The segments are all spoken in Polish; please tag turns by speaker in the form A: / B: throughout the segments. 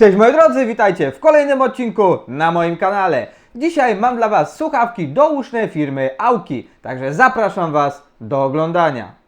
A: Cześć moi drodzy, witajcie w kolejnym odcinku na moim kanale. Dzisiaj mam dla Was słuchawki douszne firmy Auki, także zapraszam Was do oglądania.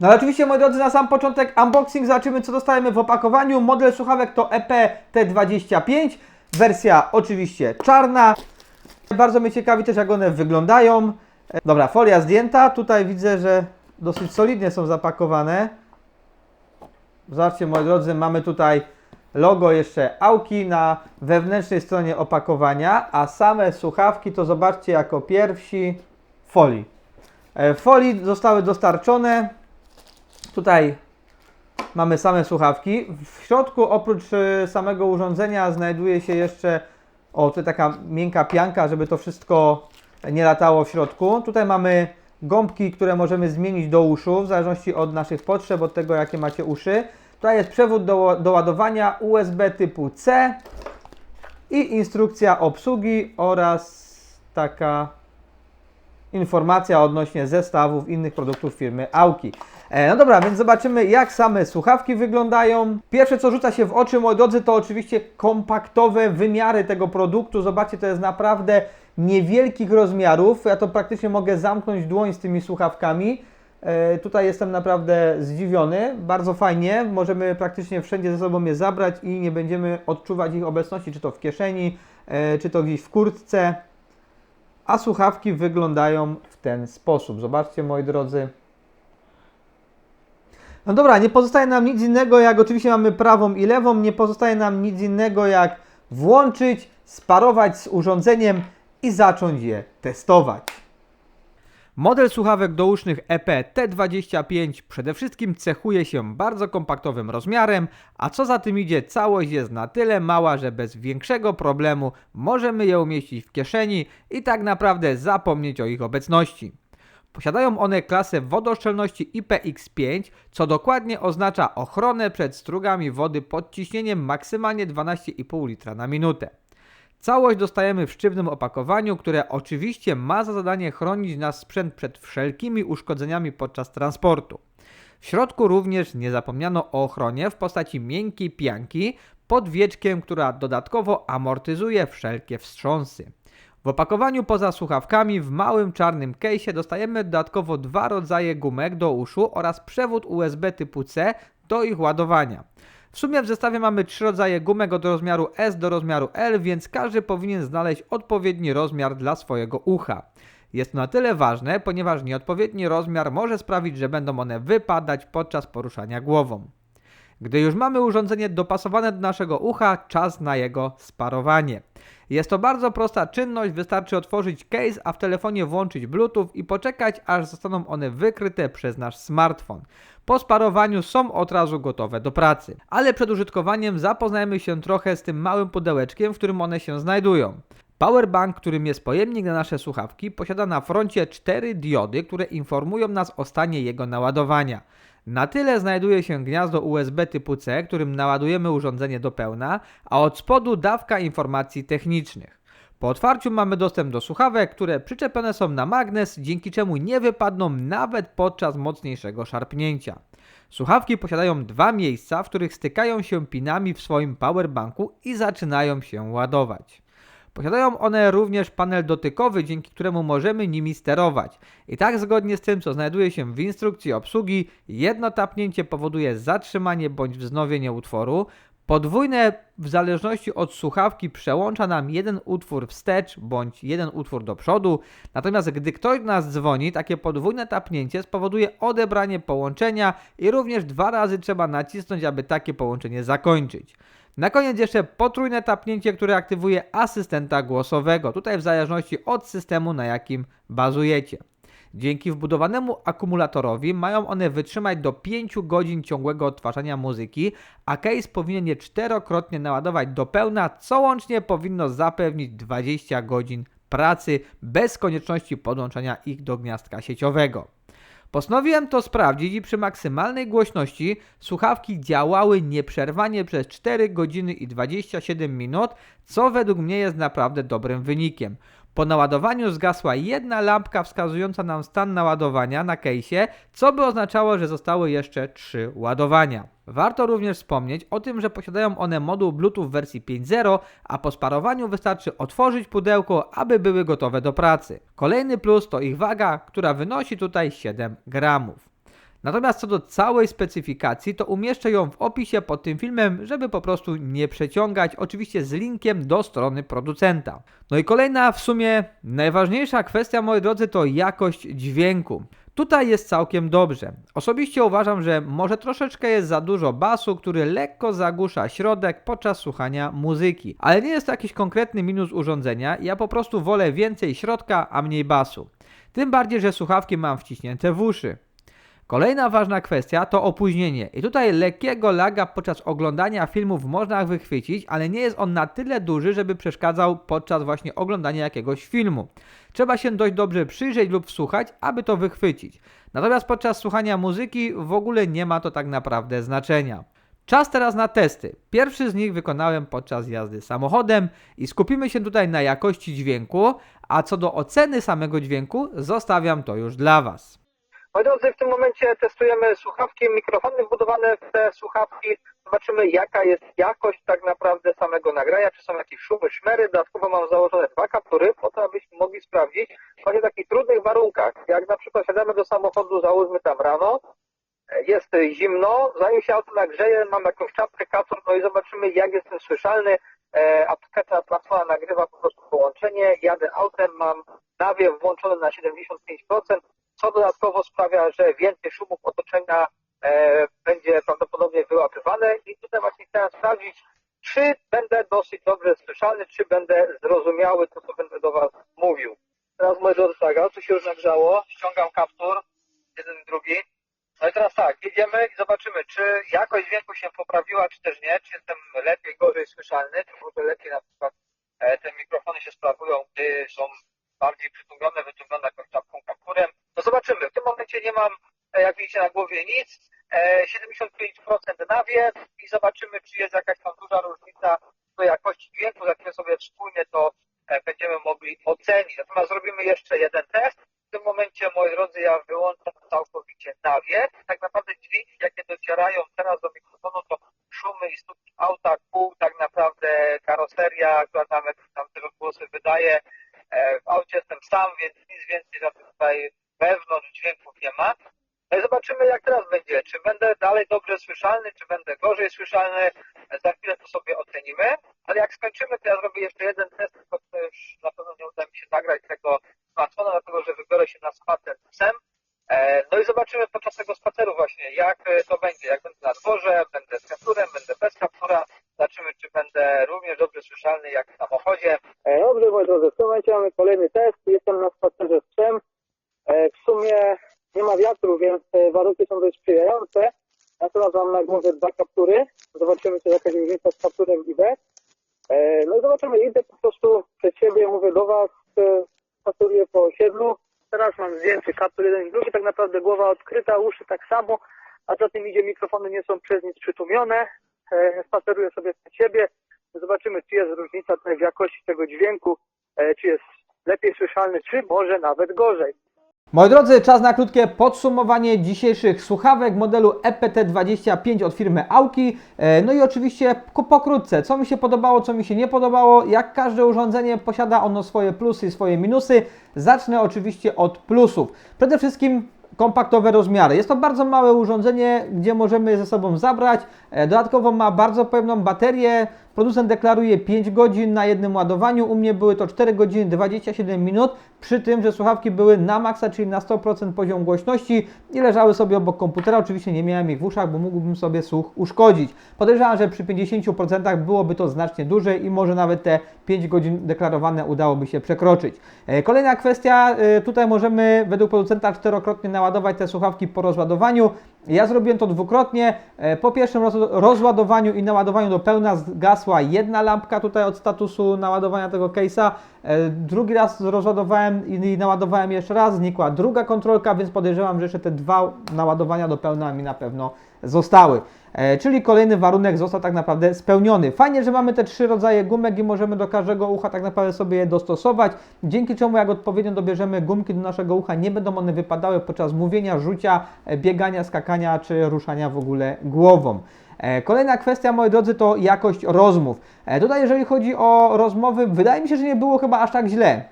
A: No ale oczywiście moi drodzy, na sam początek unboxing, zobaczymy co dostajemy w opakowaniu. Model słuchawek to E EP-T25, wersja oczywiście czarna. Bardzo mnie ciekawi też jak one wyglądają. E, Dobra, folia zdjęta, tutaj widzę, że dosyć solidnie są zapakowane. Zobaczcie moi drodzy, mamy tutaj logo jeszcze Auki na wewnętrznej stronie opakowania, a same słuchawki to zobaczcie jako pierwsi folii. E, Folii zostały dostarczone. Tutaj mamy same słuchawki. W środku oprócz e, samego urządzenia znajduje się jeszcze o, tutaj taka miękka pianka, żeby to wszystko nie latało w środku. Tutaj mamy gąbki, które możemy zmienić do uszu w zależności od naszych potrzeb, od tego jakie macie uszy. Tutaj jest przewód do, do ładowania USB typu C i instrukcja obsługi oraz taka informacja odnośnie zestawów innych produktów firmy Auki. E, no dobra, więc zobaczymy jak same słuchawki wyglądają. Pierwsze co rzuca się w oczy, moi drodzy, to oczywiście kompaktowe wymiary tego produktu. Zobaczcie, to jest naprawdę niewielkich rozmiarów. Ja to praktycznie mogę zamknąć dłoń z tymi słuchawkami. E, tutaj jestem naprawdę zdziwiony. Bardzo fajnie. Możemy praktycznie wszędzie ze sobą je zabrać i nie będziemy odczuwać ich obecności, czy to w kieszeni, e, czy to gdzieś w kurtce a słuchawki wyglądają w ten sposób. Zobaczcie, moi drodzy. No dobra, nie pozostaje nam nic innego, jak oczywiście mamy prawą i lewą, nie pozostaje nam nic innego, jak włączyć, sparować z urządzeniem i zacząć je testować. Model słuchawek dousznych EP T25 przede wszystkim cechuje się bardzo kompaktowym rozmiarem, a co za tym idzie, całość jest na tyle mała, że bez większego problemu możemy je umieścić w kieszeni i tak naprawdę zapomnieć o ich obecności. Posiadają one klasę wodoszczelności IPX5, co dokładnie oznacza ochronę przed strugami wody pod ciśnieniem maksymalnie 12,5 litra na minutę. Całość dostajemy w sztywnym opakowaniu, które oczywiście ma za zadanie chronić nasz sprzęt przed wszelkimi uszkodzeniami podczas transportu. W środku również nie zapomniano o ochronie w postaci miękkiej pianki pod wieczkiem, która dodatkowo amortyzuje wszelkie wstrząsy. W opakowaniu poza słuchawkami w małym czarnym case'ie dostajemy dodatkowo dwa rodzaje gumek do uszu oraz przewód USB typu C do ich ładowania. W sumie w zestawie mamy trzy rodzaje gumek od rozmiaru S do rozmiaru L, więc każdy powinien znaleźć odpowiedni rozmiar dla swojego ucha. Jest to na tyle ważne, ponieważ nieodpowiedni rozmiar może sprawić, że będą one wypadać podczas poruszania głową. Gdy już mamy urządzenie dopasowane do naszego ucha, czas na jego sparowanie. Jest to bardzo prosta czynność, wystarczy otworzyć case, a w telefonie włączyć Bluetooth i poczekać, aż zostaną one wykryte przez nasz smartfon. Po sparowaniu są od razu gotowe do pracy. Ale przed użytkowaniem zapoznajmy się trochę z tym małym pudełeczkiem, w którym one się znajdują. Powerbank, którym jest pojemnik na nasze słuchawki, posiada na froncie cztery diody, które informują nas o stanie jego naładowania. Na tyle znajduje się gniazdo USB typu C, którym naładujemy urządzenie do pełna, a od spodu dawka informacji technicznych. Po otwarciu mamy dostęp do słuchawek, które przyczepione są na magnes, dzięki czemu nie wypadną nawet podczas mocniejszego szarpnięcia. Słuchawki posiadają dwa miejsca, w których stykają się pinami w swoim powerbanku i zaczynają się ładować. Posiadają one również panel dotykowy, dzięki któremu możemy nimi sterować. I tak zgodnie z tym, co znajduje się w instrukcji obsługi, jedno tapnięcie powoduje zatrzymanie bądź wznowienie utworu, podwójne w zależności od słuchawki przełącza nam jeden utwór wstecz bądź jeden utwór do przodu, natomiast gdy ktoś do nas dzwoni, takie podwójne tapnięcie spowoduje odebranie połączenia i również dwa razy trzeba nacisnąć, aby takie połączenie zakończyć. Na koniec jeszcze potrójne tapnięcie, które aktywuje asystenta głosowego, tutaj w zależności od systemu, na jakim bazujecie. Dzięki wbudowanemu akumulatorowi mają one wytrzymać do 5 godzin ciągłego odtwarzania muzyki, a case powinien je czterokrotnie naładować do pełna, co łącznie powinno zapewnić 20 godzin pracy bez konieczności podłączania ich do gniazdka sieciowego. Postanowiłem to sprawdzić i przy maksymalnej głośności słuchawki działały nieprzerwanie przez 4 godziny i 27 minut, co według mnie jest naprawdę dobrym wynikiem. Po naładowaniu zgasła jedna lampka wskazująca nam stan naładowania na case'ie, co by oznaczało, że zostały jeszcze 3 ładowania. Warto również wspomnieć o tym, że posiadają one moduł Bluetooth wersji 5.0, a po sparowaniu wystarczy otworzyć pudełko, aby były gotowe do pracy. Kolejny plus to ich waga, która wynosi tutaj 7 gramów. Natomiast co do całej specyfikacji, to umieszczę ją w opisie pod tym filmem, żeby po prostu nie przeciągać, oczywiście z linkiem do strony producenta. No i kolejna, w sumie najważniejsza kwestia, moi drodzy, to jakość dźwięku. Tutaj jest całkiem dobrze. Osobiście uważam, że może troszeczkę jest za dużo basu, który lekko zagłusza środek podczas słuchania muzyki. Ale nie jest to jakiś konkretny minus urządzenia, ja po prostu wolę więcej środka, a mniej basu. Tym bardziej, że słuchawki mam wciśnięte w uszy. Kolejna ważna kwestia to opóźnienie. I tutaj lekkiego laga podczas oglądania filmów można wychwycić, ale nie jest on na tyle duży, żeby przeszkadzał podczas właśnie oglądania jakiegoś filmu. Trzeba się dość dobrze przyjrzeć lub wsłuchać, aby to wychwycić. Natomiast podczas słuchania muzyki w ogóle nie ma to tak naprawdę znaczenia. Czas teraz na testy. Pierwszy z nich wykonałem podczas jazdy samochodem i skupimy się tutaj na jakości dźwięku, a co do oceny samego dźwięku, zostawiam to już dla Was.
B: Moi drodzy, w tym momencie testujemy słuchawki, mikrofony wbudowane w te słuchawki. Zobaczymy, jaka jest jakość tak naprawdę samego nagrania, czy są jakieś szumy, szmery. Dodatkowo mam założone dwa kaptury, po to, abyśmy mogli sprawdzić właśnie w takich trudnych warunkach, jak na przykład siadamy do samochodu, załóżmy tam rano, jest zimno, zanim się auto nagrzeje, mam jakąś czapkę, kaptur, no i zobaczymy, jak jestem słyszalny. E, aplikacja platforma nagrywa po prostu połączenie, jadę autem, mam nawiew włączony na 75%, co dodatkowo sprawia, że więcej szumów otoczenia e, będzie prawdopodobnie wyłapywane i tutaj właśnie chciałem sprawdzić, czy będę dosyć dobrze słyszalny, czy będę zrozumiały to, co będę do Was mówił. Teraz moi drodzy, tak, auto się już nagrzało, ściągam kaptur, jeden drugi. No i teraz tak, jedziemy i zobaczymy, czy jakość dźwięku się poprawiła, czy też nie, czy jestem lepiej, gorzej słyszalny, czy może lepiej na przykład e, te mikrofony się sprawują, gdy są bardziej przytłumione, wyciągnione jakąś czapką, kapturem. No nie mam, e, jak widzicie, na głowie nic. E, 75% nawiew i zobaczymy, czy jest jakaś tam duża różnica do jakości dźwięku. Jak my sobie wspólnie to e, będziemy mogli ocenić. Natomiast zrobimy jeszcze jeden test. W tym momencie, moi drodzy, ja wyłączam całkowicie nawiew. Tak naprawdę dźwięki, jakie docierają teraz do mikrofonu, to szumy i stuki auta, kół, tak naprawdę karoseria, która tam, tam tego głosy wydaje. E, W aucie jestem sam, więc nic więcej żadnych tutaj wewnątrz dźwięków nie ma. No zobaczymy jak teraz będzie. Czy będę dalej dobrze słyszalny, czy będę gorzej słyszalny. Za chwilę to sobie ocenimy. Ale jak skończymy, to ja zrobię jeszcze jeden test, tylko to już na pewno nie uda mi się nagrać tego smartfona, dlatego że wybiorę się na spacer z psem. E, No i zobaczymy podczas tego spaceru właśnie, jak e, to będzie. Jak będę na dworze, będę z kapturem, będę bez kaptura. Zobaczymy, czy będę również dobrze słyszalny jak w samochodzie. E, Dobrze, moi drodzy, w tym momencie mamy kolejny test. Jestem na spacerze z psem. E, W sumie nie ma wiatru, więc e, warunki są dość sprzyjające. Ja teraz mam na głowie dwa kaptury. Zobaczymy, czy jakaś różnica z kapturem i. E, No i zobaczymy, idę po prostu przed siebie, mówię do Was, spaceruję po osiedlu. Teraz mam zdjęty kaptur jeden i drugi, tak naprawdę głowa odkryta, uszy tak samo, a za tym idzie mikrofony nie są przez nic przytłumione. Spaceruję sobie przed siebie. Zobaczymy, czy jest różnica w jakości tego dźwięku, czy jest lepiej słyszalny, czy może nawet gorzej.
A: Moi drodzy, czas na krótkie podsumowanie dzisiejszych słuchawek modelu EPT25 od firmy Auki. E, No i oczywiście pokrótce, co mi się podobało, co mi się nie podobało. Jak każde urządzenie posiada ono swoje plusy i swoje minusy. Zacznę oczywiście od plusów. Przede wszystkim kompaktowe rozmiary. Jest to bardzo małe urządzenie, gdzie możemy je ze sobą zabrać. E, Dodatkowo ma bardzo pojemną baterię. Producent deklaruje 5 godzin na jednym ładowaniu. U mnie były to 4 godziny 27 minut. Przy tym, że słuchawki były na maksa, czyli na 100% poziom głośności i leżały sobie obok komputera. Oczywiście nie miałem ich w uszach, bo mógłbym sobie słuch uszkodzić. Podejrzewam, że przy 50% byłoby to znacznie dłużej i może nawet te 5 godzin deklarowane udałoby się przekroczyć. E, Kolejna kwestia, e, tutaj możemy według producenta czterokrotnie naładować te słuchawki po rozładowaniu. Ja zrobiłem to dwukrotnie. E, Po pierwszym roz, rozładowaniu i naładowaniu do pełna zgasła jedna lampka tutaj od statusu naładowania tego case'a. E, Drugi raz rozładowałem i naładowałem jeszcze raz, znikła druga kontrolka, więc podejrzewam, że jeszcze te dwa naładowania do pełna mi na pewno zostały. E, Czyli kolejny warunek został tak naprawdę spełniony. Fajnie, że mamy te trzy rodzaje gumek i możemy do każdego ucha tak naprawdę sobie je dostosować, dzięki czemu jak odpowiednio dobierzemy gumki do naszego ucha, nie będą one wypadały podczas mówienia, rzucia, e, biegania, skakania czy ruszania w ogóle głową. E, Kolejna kwestia, moi drodzy, to jakość rozmów. Tutaj, jeżeli chodzi o rozmowy, wydaje mi się, że nie było chyba aż tak źle.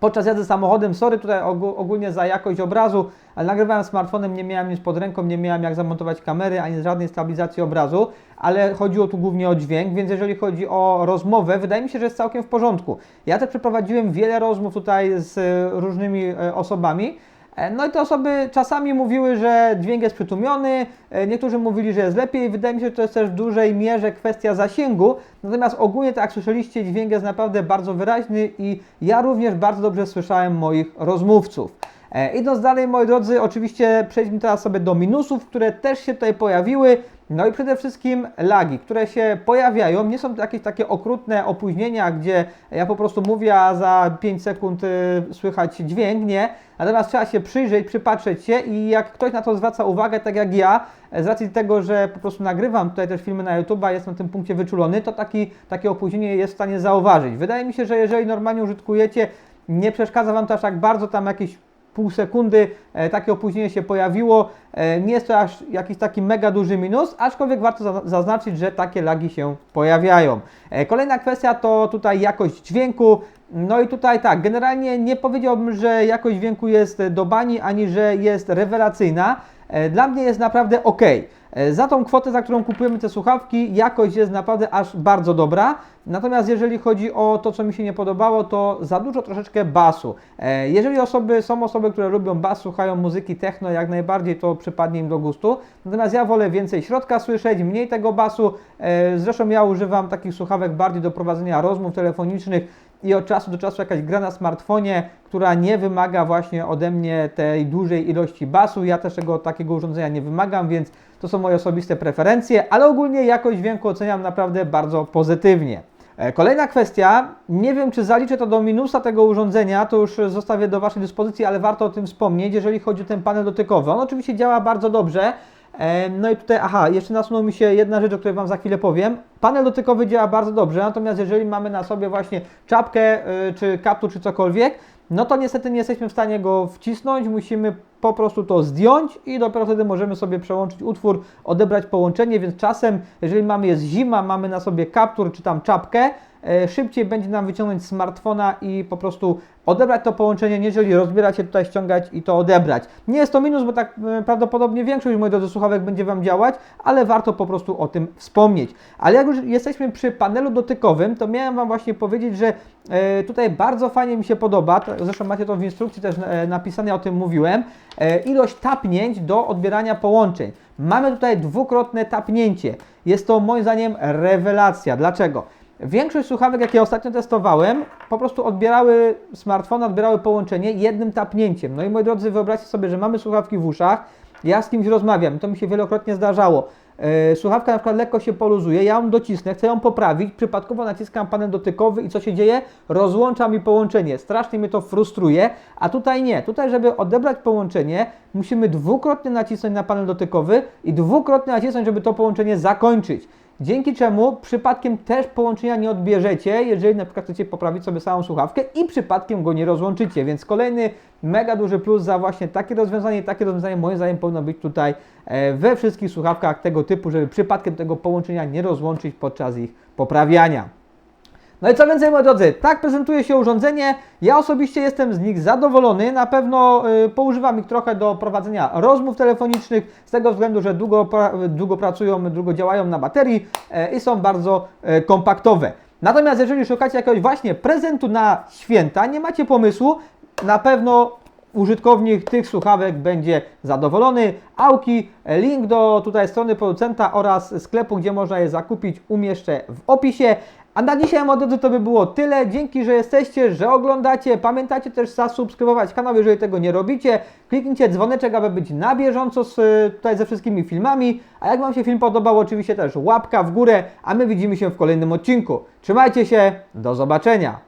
A: Podczas jazdy samochodem, sorry tutaj ogó- ogólnie za jakość obrazu, ale nagrywałem smartfonem, nie miałem nic pod ręką, nie miałem jak zamontować kamery, ani żadnej stabilizacji obrazu, ale chodziło tu głównie o dźwięk, więc jeżeli chodzi o rozmowę, wydaje mi się, że jest całkiem w porządku. Ja też przeprowadziłem wiele rozmów tutaj z e, różnymi e, osobami, No i te osoby czasami mówiły, że dźwięk jest przytłumiony, e, niektórzy mówili, że jest lepiej. Wydaje mi się, że to jest też w dużej mierze kwestia zasięgu. Natomiast ogólnie, tak jak słyszeliście, dźwięk jest naprawdę bardzo wyraźny i ja również bardzo dobrze słyszałem moich rozmówców. E, idąc dalej, moi drodzy, oczywiście przejdźmy teraz sobie do minusów, które też się tutaj pojawiły. No i przede wszystkim lagi, które się pojawiają. Nie są to jakieś takie okrutne opóźnienia, gdzie ja po prostu mówię, a za 5 sekund y, słychać dźwięk, nie. Natomiast trzeba się przyjrzeć, przypatrzeć się i jak ktoś na to zwraca uwagę, tak jak ja, e, z racji tego, że po prostu nagrywam tutaj też filmy na YouTube, jestem na tym punkcie wyczulony, to taki, takie opóźnienie jest w stanie zauważyć. Wydaje mi się, że jeżeli normalnie użytkujecie, nie przeszkadza Wam to aż tak bardzo, tam jakieś pół sekundy e, takie opóźnienie się pojawiło. E, nie jest to aż jakiś taki mega duży minus, aczkolwiek warto za- zaznaczyć, że takie lagi się pojawiają. E, kolejna kwestia to tutaj jakość dźwięku. No i tutaj tak, generalnie nie powiedziałbym, że jakość dźwięku jest do bani, ani że jest rewelacyjna. Dla mnie jest naprawdę ok. Za tą kwotę, za którą kupujemy te słuchawki, jakość jest naprawdę aż bardzo dobra. Natomiast jeżeli chodzi o to, co mi się nie podobało, to za dużo troszeczkę basu. E, Jeżeli osoby, są osoby, które lubią bas, słuchają muzyki techno, jak najbardziej to przypadnie im do gustu. Natomiast ja wolę więcej środka słyszeć, mniej tego basu. E, Zresztą ja używam takich słuchawek bardziej do prowadzenia rozmów telefonicznych i od czasu do czasu jakaś gra na smartfonie, która nie wymaga właśnie ode mnie tej dużej ilości basu. Ja też tego takiego urządzenia nie wymagam, więc to są moje osobiste preferencje, ale ogólnie jakość dźwięku oceniam naprawdę bardzo pozytywnie. E, Kolejna kwestia, nie wiem czy zaliczę to do minusa tego urządzenia, to już zostawię do Waszej dyspozycji, ale warto o tym wspomnieć, jeżeli chodzi o ten panel dotykowy. On oczywiście działa bardzo dobrze. No i tutaj, aha, jeszcze nasunął mi się jedna rzecz, o której Wam za chwilę powiem. Panel dotykowy działa bardzo dobrze, natomiast jeżeli mamy na sobie właśnie czapkę, y, czy kaptur, czy cokolwiek, no to niestety nie jesteśmy w stanie go wcisnąć, musimy po prostu to zdjąć i dopiero wtedy możemy sobie przełączyć utwór, odebrać połączenie, więc czasem, jeżeli mamy jest zima, mamy na sobie kaptur czy tam czapkę, szybciej będzie nam wyciągnąć smartfona i po prostu odebrać to połączenie, niżeli rozbierać się tutaj, ściągać i to odebrać. Nie jest to minus, bo tak e, prawdopodobnie większość moich drodzy słuchawek będzie Wam działać, ale warto po prostu o tym wspomnieć. Ale jak już jesteśmy przy panelu dotykowym, to miałem Wam właśnie powiedzieć, że e, tutaj bardzo fajnie mi się podoba, zresztą macie to w instrukcji też e, napisane, o tym mówiłem, e, ilość tapnięć do odbierania połączeń. Mamy tutaj dwukrotne tapnięcie. Jest to moim zdaniem rewelacja. Dlaczego? Większość słuchawek, jakie ostatnio testowałem, po prostu odbierały smartfona, odbierały połączenie jednym tapnięciem. No i moi drodzy, wyobraźcie sobie, że mamy słuchawki w uszach, ja z kimś rozmawiam, to mi się wielokrotnie zdarzało. Yy, słuchawka na przykład lekko się poluzuje, ja ją docisnę, chcę ją poprawić, przypadkowo naciskam panel dotykowy i co się dzieje? Rozłącza mi połączenie. Strasznie mnie to frustruje, a tutaj nie. Tutaj, żeby odebrać połączenie, musimy dwukrotnie nacisnąć na panel dotykowy i dwukrotnie nacisnąć, żeby to połączenie zakończyć. Dzięki czemu przypadkiem też połączenia nie odbierzecie, jeżeli na przykład chcecie poprawić sobie samą słuchawkę i przypadkiem go nie rozłączycie. Więc kolejny mega duży plus za właśnie takie rozwiązanie. Takie rozwiązanie moim zdaniem powinno być tutaj e, we wszystkich słuchawkach tego typu, żeby przypadkiem tego połączenia nie rozłączyć podczas ich poprawiania. No i co więcej, moi drodzy, tak prezentuje się urządzenie. Ja osobiście jestem z nich zadowolony. Na pewno y, poużywam ich trochę do prowadzenia rozmów telefonicznych, z tego względu, że długo, pra- długo pracują, długo działają na baterii e, i są bardzo e, kompaktowe. Natomiast jeżeli szukacie jakiegoś właśnie prezentu na święta, nie macie pomysłu, na pewno użytkownik tych słuchawek będzie zadowolony. Auki, link do tutaj strony producenta oraz sklepu, gdzie można je zakupić, umieszczę w opisie. A na dzisiaj, moi drodzy, to by było tyle. Dzięki, że jesteście, że oglądacie. Pamiętajcie też zasubskrybować kanał, jeżeli tego nie robicie. Kliknijcie dzwoneczek, aby być na bieżąco z, y, tutaj ze wszystkimi filmami. A jak Wam się film podobał, oczywiście też łapka w górę, a my widzimy się w kolejnym odcinku. Trzymajcie się, do zobaczenia.